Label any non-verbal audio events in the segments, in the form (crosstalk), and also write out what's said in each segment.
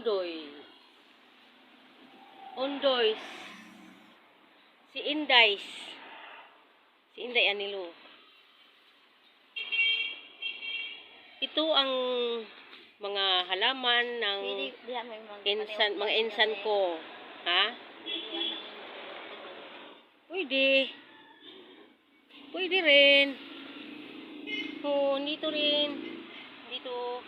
Undoy. Undoy. Si Inday. Si Inday Anilo. Ito ang mga halaman ng insan, mga insan ko. Ha? Pwede. Pwede rin. Oo, dito rin. Dito.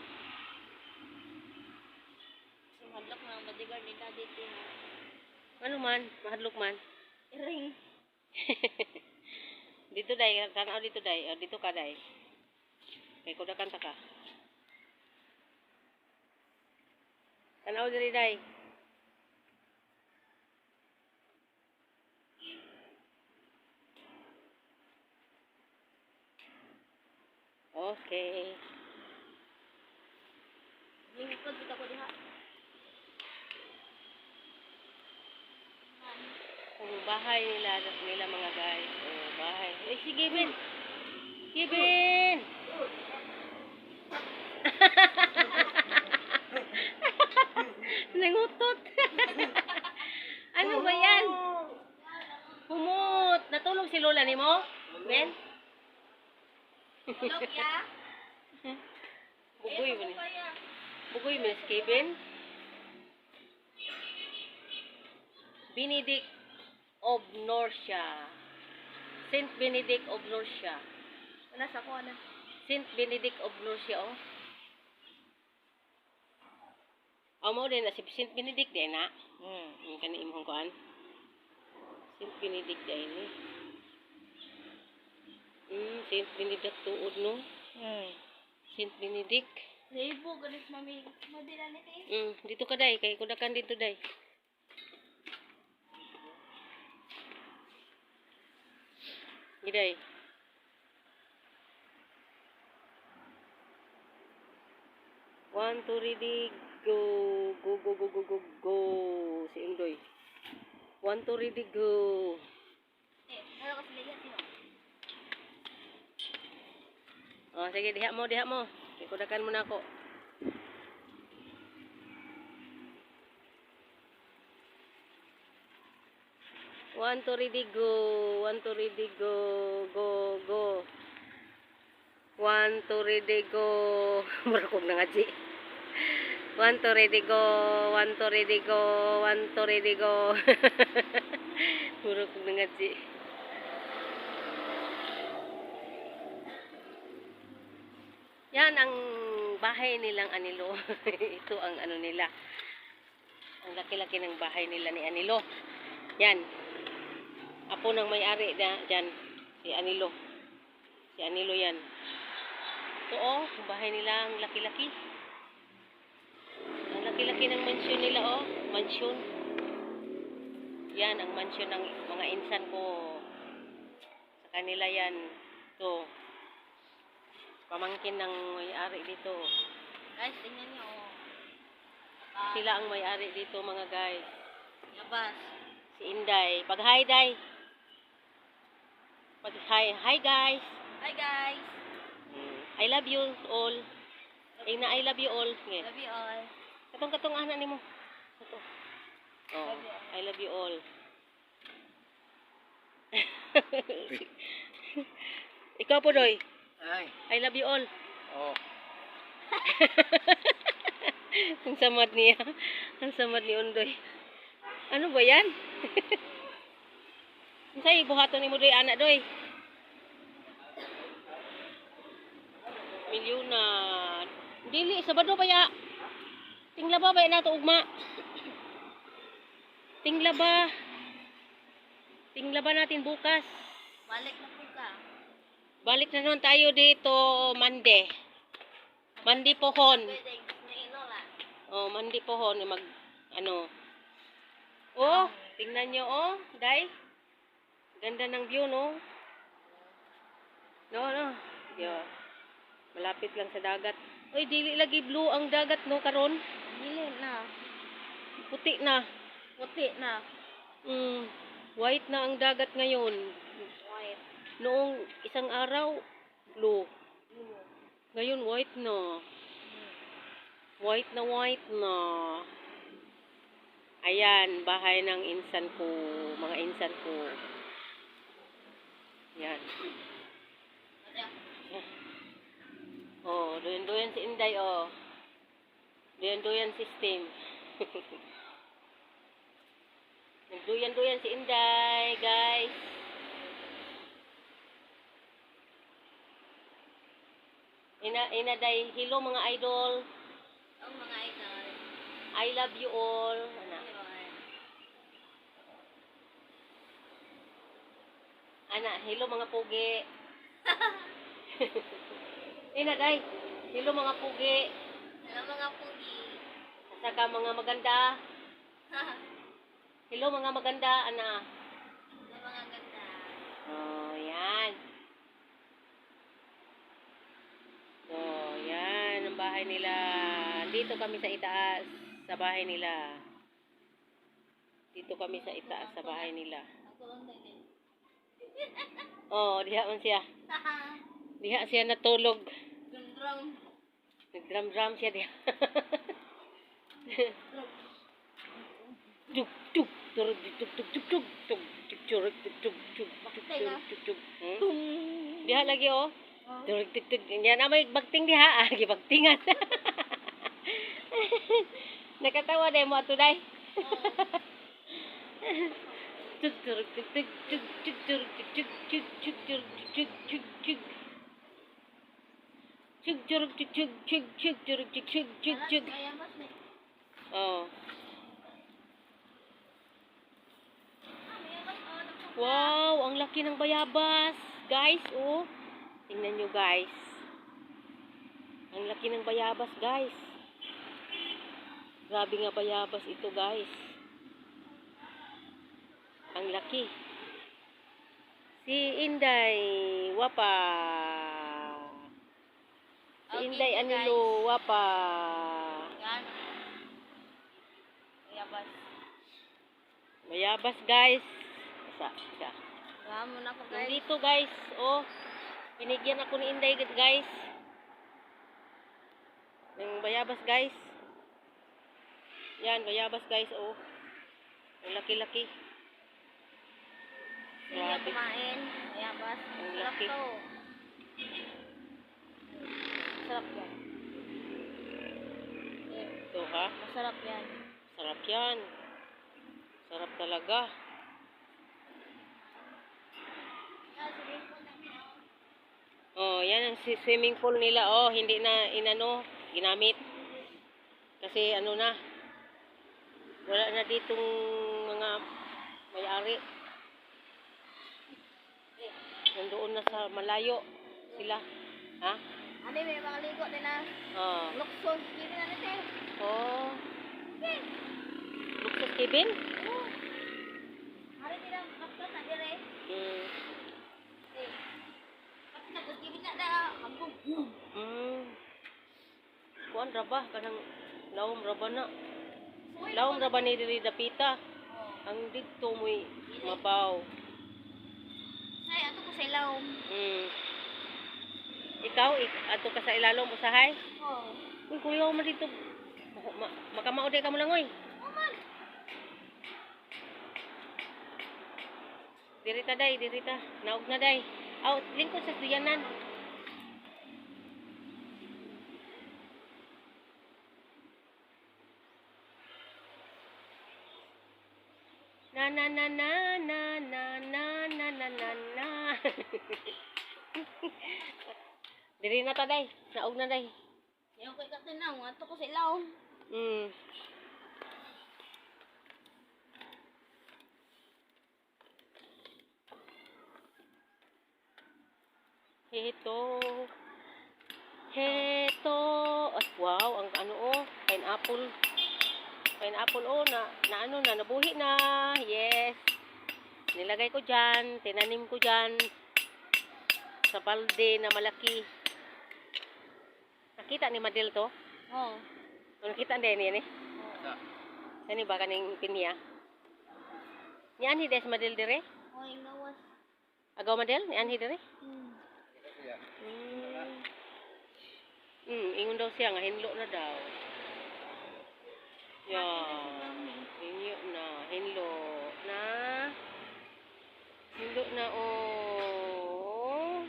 Sumadlok na ang bodyguard ni Daddy Tim. Ano man, mahadlok man. Ring. (laughs) Dito day, tanaw dito day. O, dito ka day. Kay kuda kanta ka. Tanaw diri day. Okay. Lingkod kita ko diha. Ang bahay nila, nila mga guys. Oh, bahay. Eh, si Given. Given! (laughs) Nangutot. (laughs) ano ba yan? Humut. Natulog si Lola ni mo? Ben? Tulog ya. Bugoy mo ni. Bugoy mo ni si Kevin. Benedict of Norcia. Saint Benedict of Norcia. Wala sa ko na. Saint Benedict of Norcia, oh. Amo din na si Saint Benedict din na. Hmm. Ang kani imong kuan. Saint Benedict din ni. Hmm, Saint Benedict tuod no. Hmm. Saint Benedict. Libo galit mami. Madila ni te. Hmm, dito ka day kay kudakan dito day. Giday. One, two, ready, go. Go, go, go, go, go, go. Si Indoy. One, two, ready, go. Oh, sige, diha mo, diha mo. Okay, kudakan mo na ako. One, two, ready, go. One, two, ready, go. Go, go. One, two, ready, go. (laughs) Marakog na nga, G. One, two, ready, go. One, two, ready, go. One, two, ready, go. (laughs) Marakog na nga, G. Yan ang bahay nilang Anilo. (laughs) Ito ang ano nila. Ang laki-laki ng bahay nila ni Anilo. Yan. Apo ng may-ari na dyan. Si Anilo. Si Anilo yan. Ito oh, bahay nila ang laki-laki. Ang laki-laki ng mansyon nila oh. Mansyon. Yan ang mansyon ng mga insan ko. Sa kanila yan. Ito. Pamangkin ng may-ari dito. Guys, tingnan niyo. oh. Sila ang may-ari dito mga guys. Yabas. Si Inday. Pag hi, Day. Pag hi, hi guys. Hi guys. I love you all. Eh na I love you all. Sige. Love you all. Katong katong ana nimo. Ito. Oh. I love you all. (laughs) Ikaw po, Doy. Ay. I love you all. Oh. (laughs) Ang samad niya. Ang samad ni Undoy. Ano ba yan? (laughs) Say, buhaton ni mo doy, anak doy. Milyona. Dili, Sabado pa ya. Tingla ba ba na to ugma? Tingla ba? Tingla ba natin bukas? Balik na po ka. Balik na nun tayo dito Monday. Monday pohon. Oh, mandi pohon mag ano. Oh, tingnan nyo oh, dai. Ganda ng view no. No, no. Yeah. Malapit lang sa dagat. Oy, dili lagi blue ang dagat no karon. Dili na. Puti na. Puti na. Mm, white na ang dagat ngayon. White. Noong isang araw blue. Ngayon white na. White na white na. Ayan, bahay ng insan ko, mga insan ko. Yan. Oh, doyan-doyan si Inday, oh. Doyan-doyan system. Nagduyan-duyan (laughs) si Inday, guys. Ina, ina day, hello mga idol. Ang mga idol. I love you all. Ana. Ayun. Ana, hello mga pugi. ina day, hello mga pugi. Hello mga pugi. At saka mga maganda. Hello mga maganda, ana. Hello mga ganda. Oh, yan. Oh, yan ang bahay nila. Dito kami sa itaas sa bahay nila. Dito kami sa itaas sa bahay nila. Ako lang. Oh, diha man siya. Diha siya natulog. Drum Nagdram-dram siya diha. Tuk tuk turug tuk tuk tuk tuk tuk tuk turug tuk tuk tuk tuk tuk tuk. Hmm? Diha lagi oh. Turug tuk tuk. Yan na may bagting diha. Ah, gibagtingan. Nakatawa dai mo ato dai. Oh. Wow, ang laki ng bayabas. Guys, oh. Tingnan nyo, guys. Ang laki ng bayabas, guys. Grabe nga bayabas ito, guys. Ang laki. Si Inday, wapa. Si Okay, Inday, anilo, wapa. Yan. Kaya bas. Bayabas, guys. Isa, isa. Gamo na ko guys. Nandito guys, oh. Binigyan ako ni Inday guys. Ng bayabas guys. Yan, bayabas guys, oh. Ang laki-laki. Kumain. Kaya bas. Sarap to. Sarap yan. Ito ha. Masarap yan. Sarap yan. Sarap talaga. Oh, yan ang swimming pool nila. Oh, hindi na inano, ginamit. Kasi ano na, wala na ditong mga may-ari nandoon na sa malayo sila. Ha? Ano may mga ligo nila? Oo. Ah. Lukson kibin na ano, natin. Oh. Oo. Lukson kibin? Oo. Hari nila kapta na dire. Hmm. Eh. Kapta na kibin na na. Ambong. Hmm. Kuan rabah kanang laom raba na. Laom raba ni diri dapita. Ang dito mo'y mabaw. Ko sa ilaw. Hmm. Ikaw, ik ato ka sa ilalom usahay? Oh. Uy, kuya mo dito. Ma makamao di ka mo lang, oy. Oman. Dirita day, dirita. Naog na day. Aw, lingkod sa suyanan. Na na na na na na na na na na na. (laughs) Diri na ta day. Naog na day. Yung kay kapten na, ato ko sa ilaw. Mm. Heto. Heto. At wow, ang ano oh, pineapple. Pineapple oh, na, na ano na, nabuhi na. Yes. Nilagay ko dyan, tinanim ko dyan. Sa balde na malaki. Nakita ni Madel to? Oh. Nakita din yan eh. Oh. Ano ba kaning pinya? Ni anhi des madel dire? Oh, ingawas. Agaw madel ni anhi dire? Hmm. Hmm. Hmm, ingon daw siya nga hinlo na daw. Yan. Hinyo na. Hinlo na. Hinlo na o. Oh.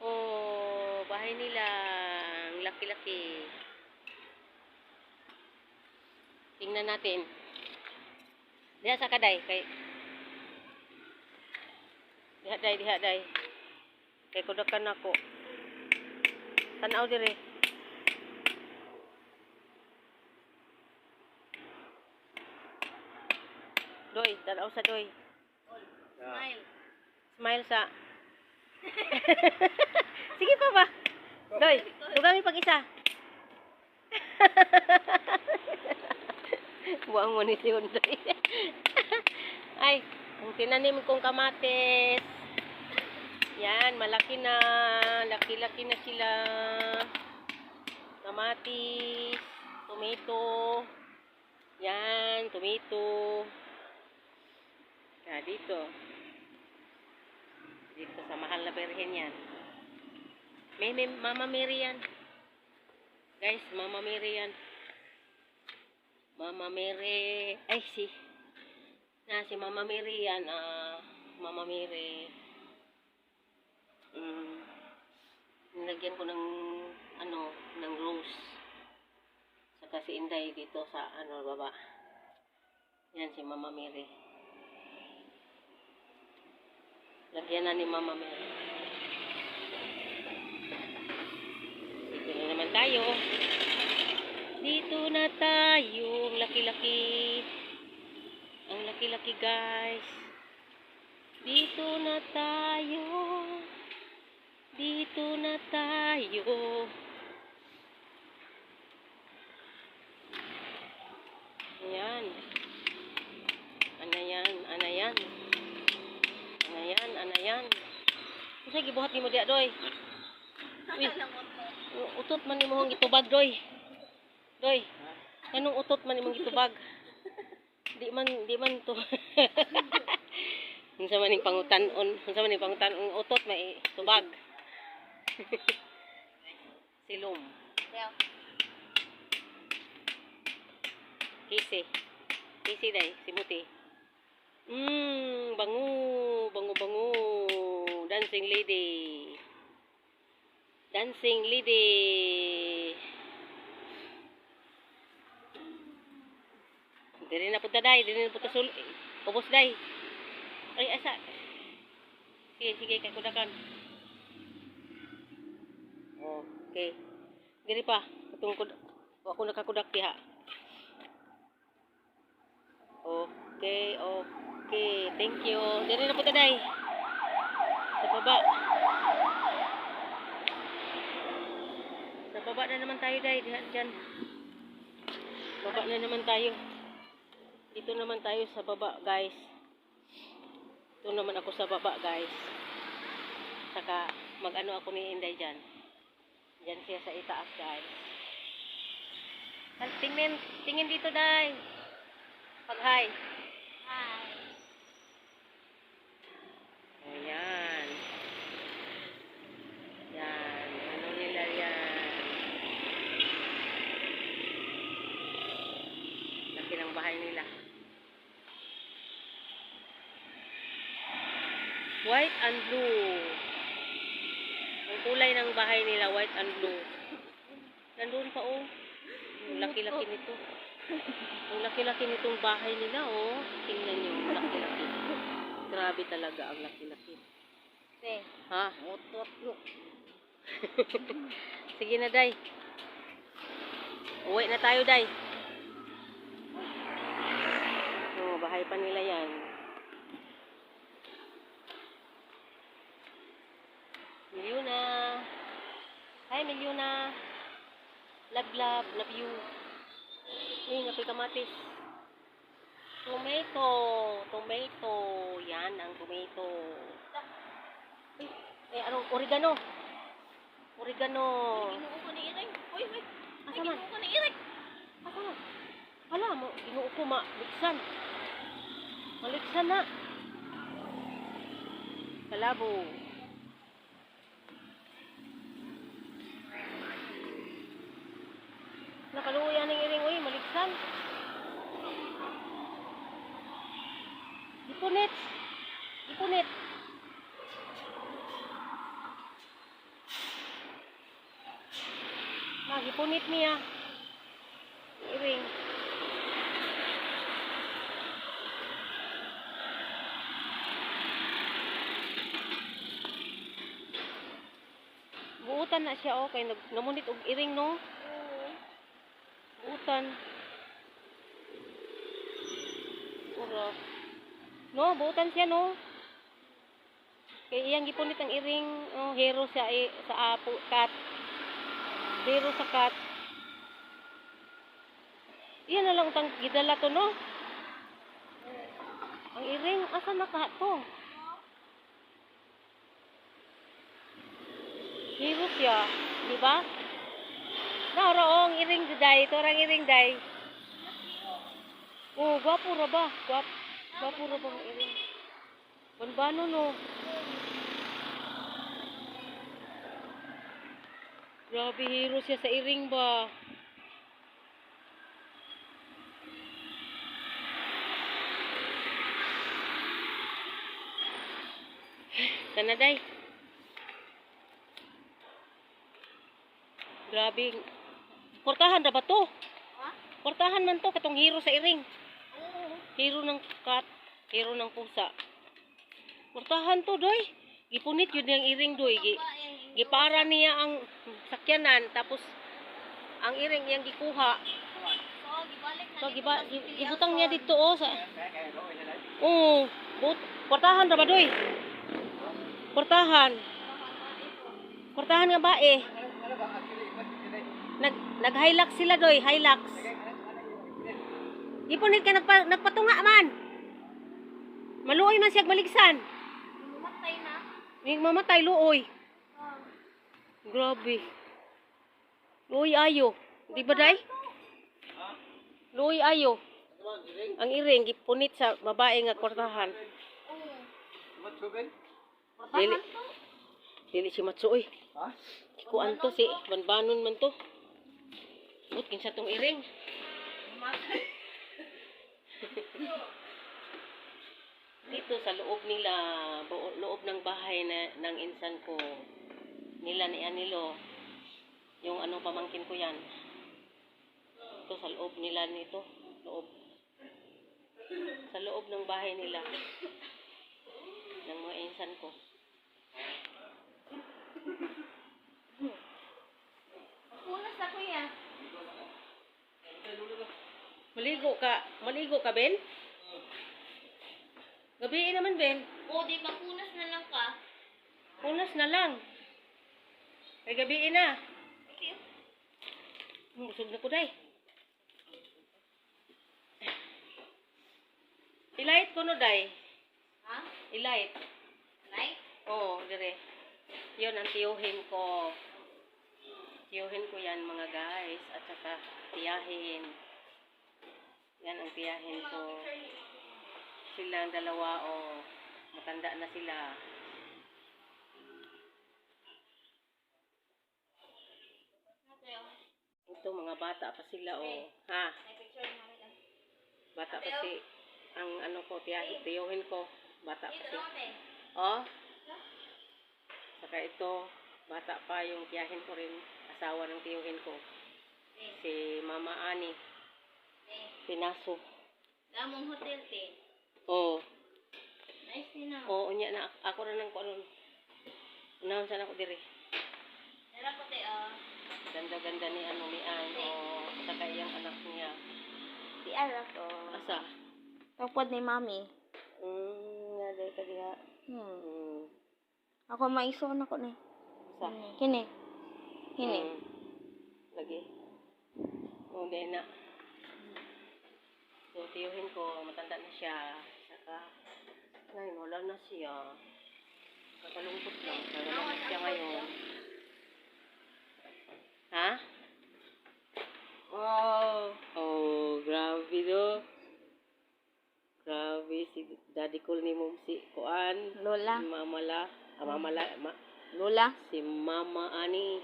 oh, bahay nila. Ang laki-laki. Tingnan natin. Diha sa kaday. Kay... Diha day, diha day. Kay kudakan ako. Tanaw dire. Doy, tanaw sa doy. Smile. Smile sa. (laughs) Sige pa ba? Doy, tugami pag isa. (laughs) Buang mo ni si Undoy. (laughs) Ay, ang tinanim kong kamates. Yan, malaki na. Laki-laki na sila. Kamatis, tomato. Yan, tomato. Kaya dito. Dito sa mahal na berhen yan. May, may Mama Mary yan. Guys, Mama Mary yan. Mama Mary. Ay, si. Na, si Mama Mary yan. Ah, Mama Mary. Mm, nilagyan ko ng, ano, ng rose. Saka si Inday dito sa, ano, baba. Yan si Mama Mary. Lagyan na ni Mama Mary. Dito na naman tayo. Dito na tayo. Ang laki-laki. Ang laki-laki guys. Dito na tayo. Dito na tayo. Ayan. Ano yan? Ano yan? Ano yan? Ano yan? Kasi gibuhat ni mo diya, doy. Uy, utot man ni mo hong gitubag, doy. Doy, anong utot man ni mong gitubag? (laughs) Di man, di man to. (laughs) Unsa man ning pangutan-on, unsa man ning pangutan-on utot may tubag. (laughs) Silom. Kaya, Kisi. Kisi day, simuti. Mmm, bango, bango, bango. Dancing lady. Dancing lady. Dili na punta day, dili na punta sul. Ubos day. Ay, asa. Sige, sige, kay kudakan. Okay. Dili pa. Itong kud ako nakakudak diha. Okay, okay. Thank you. Dili na punta day. Sa baba. Sa baba na naman tayo day. Diha dyan. Baba na naman tayo. Dito naman tayo sa baba, guys. Ito naman ako sa baba, guys. Saka, mag-ano ako ni Inday dyan. Dyan siya sa itaas, guys. Tingin, tingin dito, Day. Pag-hi. hi. Ayan. Yan. Ano nila yan? Laki ng bahay nila. White and blue. Ang kulay ng bahay nila, white and blue. Nandun pa, oh. Ang laki-laki nito. Ang laki-laki nitong bahay nila, oh. Tingnan nyo, laki-laki. Grabe talaga ang laki-laki. Te, Ha? utot yun. (laughs) Sige na, Day. Uwi na tayo, Day. Oh, bahay pa nila yan. Milyuna. Hi, Milyuna. Love, love, love you. Uy, napoy kamatis. Tomato. Tomato. Yan ang tomato. Uy, eh, anong oregano? Oregano. Ginuo ko ni Iring. Uy, uy. Asa man? ginuo ko ni Iring. Ako. Hala mo, ginuo ko ma, liksan. Maliksan na. Kalabo. Nakaluya ng iring, uy, maliksan. Dito, Nets. punit. Lagi punit niya. Iring. Buutan na siya okay nag namunit og iring no. Buutan. Ura. No, buutan siya no. Kay iyang gipunit ang iring oh, hero siya eh, sa apo cat. Hero sa cat. Iyan na lang utang gidala to no. Ang iring asa na ka to? Hero siya, di ba? Naro ang iring day, to iring day. Oh, gwapo ra ba? Gwap, gwapo ra ba ang iring? Banbano no. Grabe hero siya sa iring ba? Tanaday. Grabe. Portahan ra ba to? Ha? Portahan man to katong hero sa iring. Oo. Hero ng cat, hero ng pusa. Portahan to, doy. Gipunit yun yung iring, doy. Gi, gipara niya ang sakyanan, tapos ang iring iyang gikuha. So, giba, gibutang niya dito, oh. Sa, Oo. But, portahan ra ba, doy? Portahan. Portahan nga ba, eh. Nag, nag-hilux sila, doy. Hilux. Gipunit ka, nagpa, nagpatunga man. Maluoy man siya maligsan. May mamatay, luoy. Ah. Grabe. Luoy ayo. Di ba, day? Luoy ayo. Ang iring, gipunit sa babae nga kwartahan. Oo. Dili, dili si Matsuoy. Kuan to si Banbanon man to. But kinsa tong iring. (laughs) Dito sa loob nila, loob ng bahay na ng insan ko, nila ni Anilo, yung ano pamangkin ko yan. Ito sa loob nila nito, loob. Sa loob ng bahay nila, ng mga insan ko. Punas ako ya. Maligo ka, maligo ka, Ben? Gabi naman, Ben. O, di ba punas na lang ka? Punas na lang. Ay, gabi na. Okay. Hmm, Busog na ko, day. Ilait ko no, day. Ha? Ilait. Like? Oo, dire. Yun ang tiyuhin ko. Tiyuhin ko yan, mga guys. At saka tiyahin. Yan ang tiyahin ko. Sila ang dalawa, o matanda na sila. Oh. Ito, mga bata pa sila, o. Ha? Namin lang. Bata pa si, ang ano ko, tiyahin, ko. Bata pa Dito si. lang, ate. Oh. Saka ito, bata pa yung tiyahin ko rin, asawa ng tiyuhin ko. Si Mama Ani. Pinaso. Damong hotel, te. Oo. Nice na. Oo, unya na ako rin ang kuno. Unahon sana ako diri. Tara po, te, ah. Ganda-ganda ni ano ni An o saka iyang anak niya. Di ara to. Asa? Tagpod ni mami. Mm, nga dahil ka diha. Hmm. Mm. Ako maison ako ni. Asa? Kini. Kini. Mm. Lagi. Oo, di na. So, tiyuhin ko, matanda na siya. Saka, ngayon, wala na siya. Kakalungkot lang. Kaya naman siya ngayon. Ha? Oh, oh, grabe do. Grabe si Daddy Cool ni Mom si Kuan. Lola. Si Mama La. Ah, Mama La. Ma, Lola. si Mama Ani.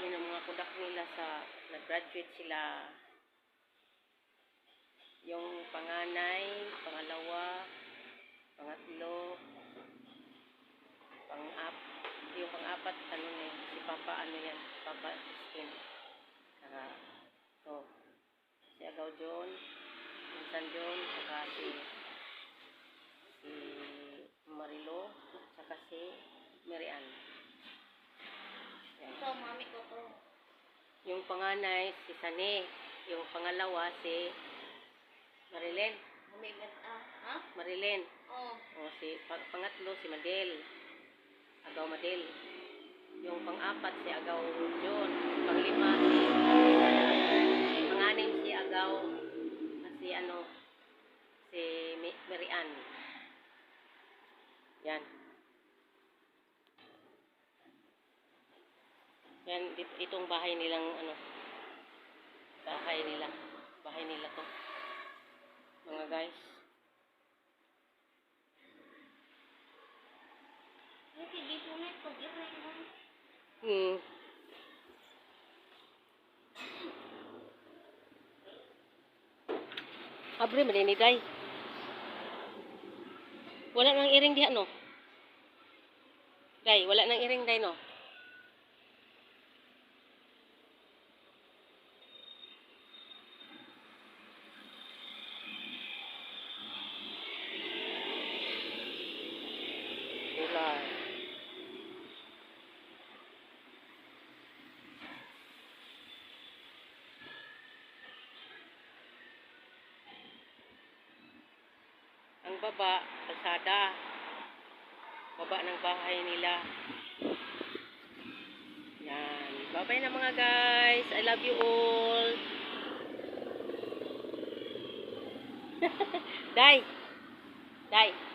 Yun ang mga kudak nila sa nag-graduate sila. Yung panganay, pangalawa, Pangatlo, pang-ap, yung pang-apat, ano na yun, si Papa, ano yan, Papa Skin. Saka, to, si Agaw John, Minsan John, saka si, si Marilo, saka si Marian. Yan. Ito, mami ko to. Yung panganay, si Sane. Yung pangalawa, si Marilyn. Bumigat ah. Ha? Marilyn. Oo. O si pa- pangatlo, si Madel. Agaw Madel. Yung pang-apat, si Agaw John. Panglima, si panganim, si Agaw si ano, si Marian. Yan. Yan, itong bahay nilang ano, bahay nila. Bahay nila to. Mga guys. Hmm. Abre man ni day. Wala nang iring diha no. Day, wala nang iring day no. Kulay. Ang baba, kalsada. Baba ng bahay nila. Yan. Bye-bye na mga guys. I love you all. (laughs) Day. Day.